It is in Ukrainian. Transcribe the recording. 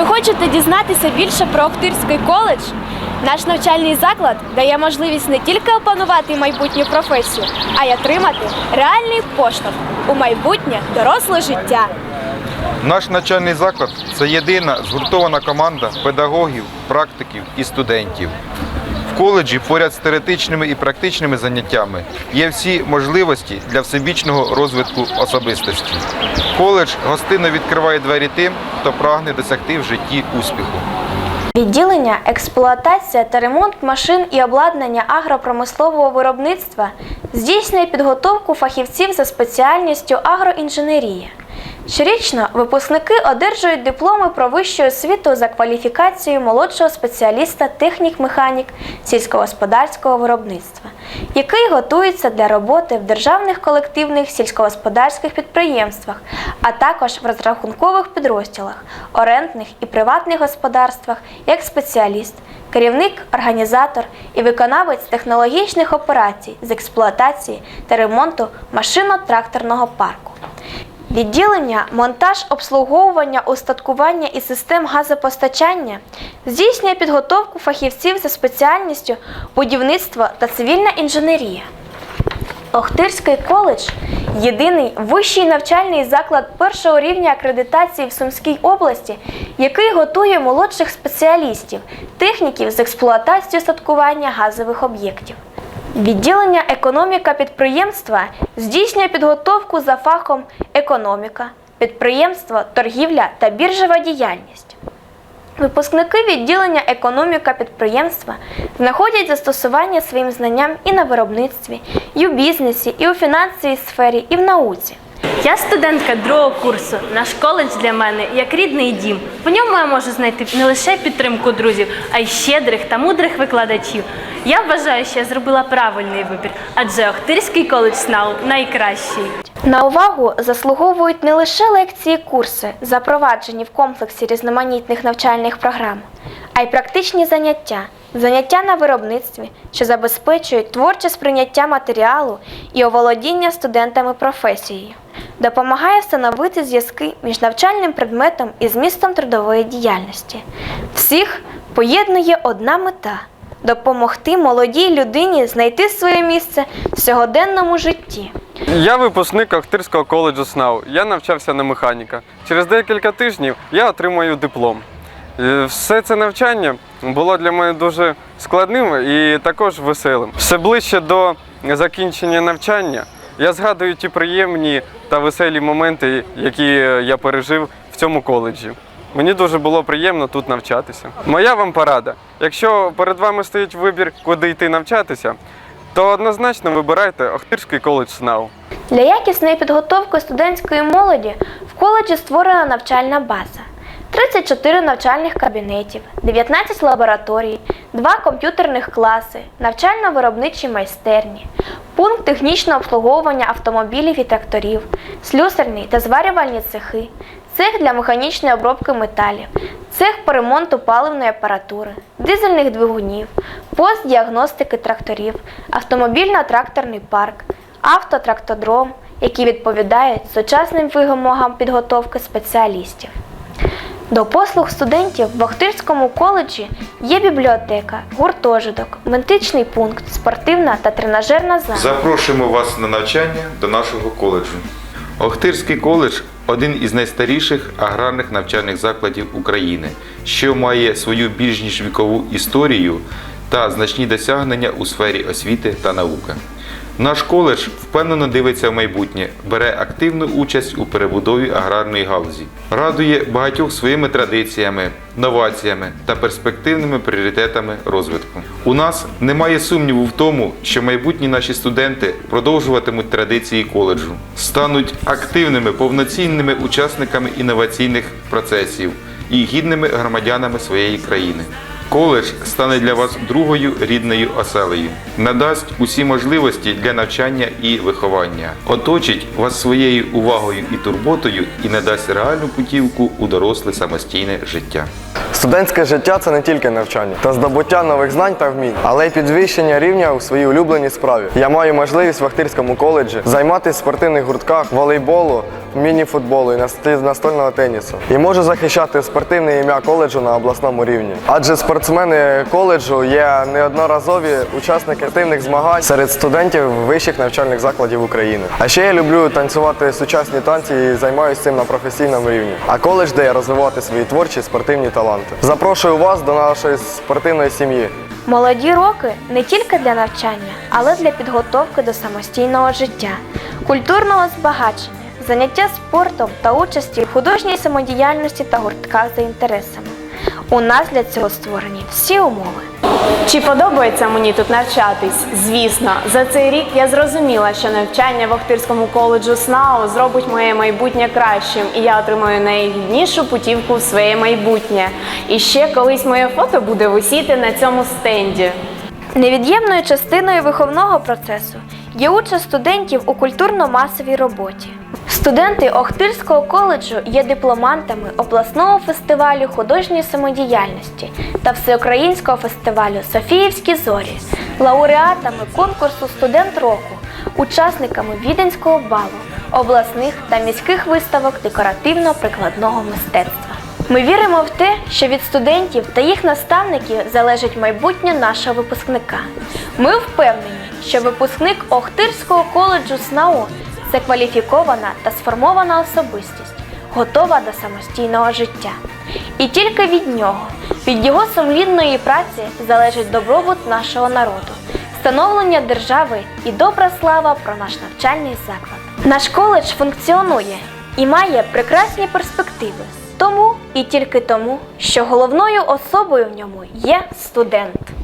Ви хочете дізнатися більше про Охтирський коледж? Наш навчальний заклад дає можливість не тільки опанувати майбутню професію, а й отримати реальний поштовх у майбутнє доросле життя. Наш навчальний заклад це єдина згуртована команда педагогів, практиків і студентів. Коледжі поряд з теоретичними і практичними заняттями є всі можливості для всебічного розвитку особистості. Коледж гостинно відкриває двері тим, хто прагне досягти в житті успіху. Відділення, експлуатація та ремонт машин і обладнання агропромислового виробництва здійснює підготовку фахівців за спеціальністю агроінженерія. Щорічно випускники одержують дипломи про вищу освіту за кваліфікацією молодшого спеціаліста технік-механік сільськогосподарського виробництва, який готується для роботи в державних колективних сільськогосподарських підприємствах, а також в розрахункових підрозділах, орендних і приватних господарствах як спеціаліст, керівник, організатор і виконавець технологічних операцій з експлуатації та ремонту машино-тракторного парку. Відділення, монтаж, обслуговування, устаткування і систем газопостачання здійснює підготовку фахівців за спеціальністю будівництво та цивільна інженерія. Охтирський коледж єдиний вищий навчальний заклад першого рівня акредитації в Сумській області, який готує молодших спеціалістів, техніків з експлуатації статкування газових об'єктів. Відділення економіка підприємства здійснює підготовку за фахом економіка, підприємство, торгівля та біржева діяльність. Випускники відділення економіка підприємства знаходять застосування своїм знанням і на виробництві, і у бізнесі, і у фінансовій сфері, і в науці. Я студентка другого курсу. Наш коледж для мене як рідний дім. В ньому я можу знайти не лише підтримку друзів, а й щедрих та мудрих викладачів. Я вважаю, що я зробила правильний вибір, адже Охтирський коледж СНАУ найкращий. На увагу заслуговують не лише лекції, курси, запроваджені в комплексі різноманітних навчальних програм, а й практичні заняття, заняття на виробництві, що забезпечують творче сприйняття матеріалу і оволодіння студентами професією, допомагає встановити зв'язки між навчальним предметом і змістом трудової діяльності. Всіх поєднує одна мета допомогти молодій людині знайти своє місце в сьогоденному житті. Я випускник Охтирського коледжу СНАУ. Я навчався на механіка. Через декілька тижнів я отримаю диплом. Е, Все це навчання було для мене дуже складним і також веселим. Все ближче до закінчення навчання я згадую ті приємні та веселі моменти, які е, я пережив в цьому коледжі. Мені дуже було приємно тут навчатися. Моя вам порада: якщо перед вами стоїть вибір, куди йти навчатися, то однозначно вибирайте Охтирський коледж СНАУ. Для якісної підготовки студентської молоді в коледжі створена навчальна база. 34 навчальних кабінетів, 19 лабораторій, 2 комп'ютерних класи, навчально-виробничі майстерні, пункт технічного обслуговування автомобілів і тракторів, слюсарний та зварювальні цехи, цех для механічної обробки металів, цех по ремонту паливної апаратури, дизельних двигунів, пост діагностики тракторів, автомобільно-тракторний парк, автотрактодром, які відповідають сучасним вимогам підготовки спеціалістів. До послуг студентів в Охтирському коледжі є бібліотека, гуртожиток, медичний пункт, спортивна та тренажерна зала. Запрошуємо вас на навчання до нашого коледжу. Охтирський коледж один із найстаріших аграрних навчальних закладів України, що має свою більш ніж вікову історію та значні досягнення у сфері освіти та науки. Наш коледж впевнено дивиться в майбутнє, бере активну участь у перебудові аграрної галузі, радує багатьох своїми традиціями, новаціями та перспективними пріоритетами розвитку. У нас немає сумніву в тому, що майбутні наші студенти продовжуватимуть традиції коледжу, стануть активними повноцінними учасниками інноваційних процесів і гідними громадянами своєї країни. Коледж стане для вас другою рідною оселею, надасть усі можливості для навчання і виховання, оточить вас своєю увагою і турботою і надасть реальну путівку у доросле самостійне життя. Студентське життя це не тільки навчання та здобуття нових знань та вмінь, але й підвищення рівня у своїй улюбленій справі. Я маю можливість в Ахтирському коледжі займатися в спортивних гуртках волейболу, міні-футболу і настольного тенісу. І можу захищати спортивне ім'я коледжу на обласному рівні. Адже спортсмени коледжу є неодноразові учасники активних змагань серед студентів вищих навчальних закладів України. А ще я люблю танцювати сучасні танці і займаюся цим на професійному рівні. А коледж дає розвивати свої творчі спортивні таланти. Запрошую вас до нашої спортивної сім'ї. Молоді роки не тільки для навчання, але для підготовки до самостійного життя, культурного збагачення, заняття спортом та участі в художній самодіяльності та гуртках за інтересами. У нас для цього створені всі умови. Чи подобається мені тут навчатись? Звісно, за цей рік я зрозуміла, що навчання в Охтирському коледжу СНАУ зробить моє майбутнє кращим, і я отримаю найгіднішу путівку в своє майбутнє. І ще колись моє фото буде висіти на цьому стенді. Невід'ємною частиною виховного процесу є участь студентів у культурно-масовій роботі. Студенти Охтирського коледжу є дипломантами обласного фестивалю художньої самодіяльності та всеукраїнського фестивалю Софіївські зорі, лауреатами конкурсу Студент року, учасниками Віденського балу, обласних та міських виставок декоративно-прикладного мистецтва. Ми віримо в те, що від студентів та їх наставників залежить майбутнє нашого випускника. Ми впевнені, що випускник Охтирського коледжу СНАУ це кваліфікована та сформована особистість, готова до самостійного життя. І тільки від нього, від його сумлінної праці залежить добробут нашого народу, становлення держави і добра слава про наш навчальний заклад. Наш коледж функціонує і має прекрасні перспективи. Тому і тільки тому, що головною особою в ньому є студент.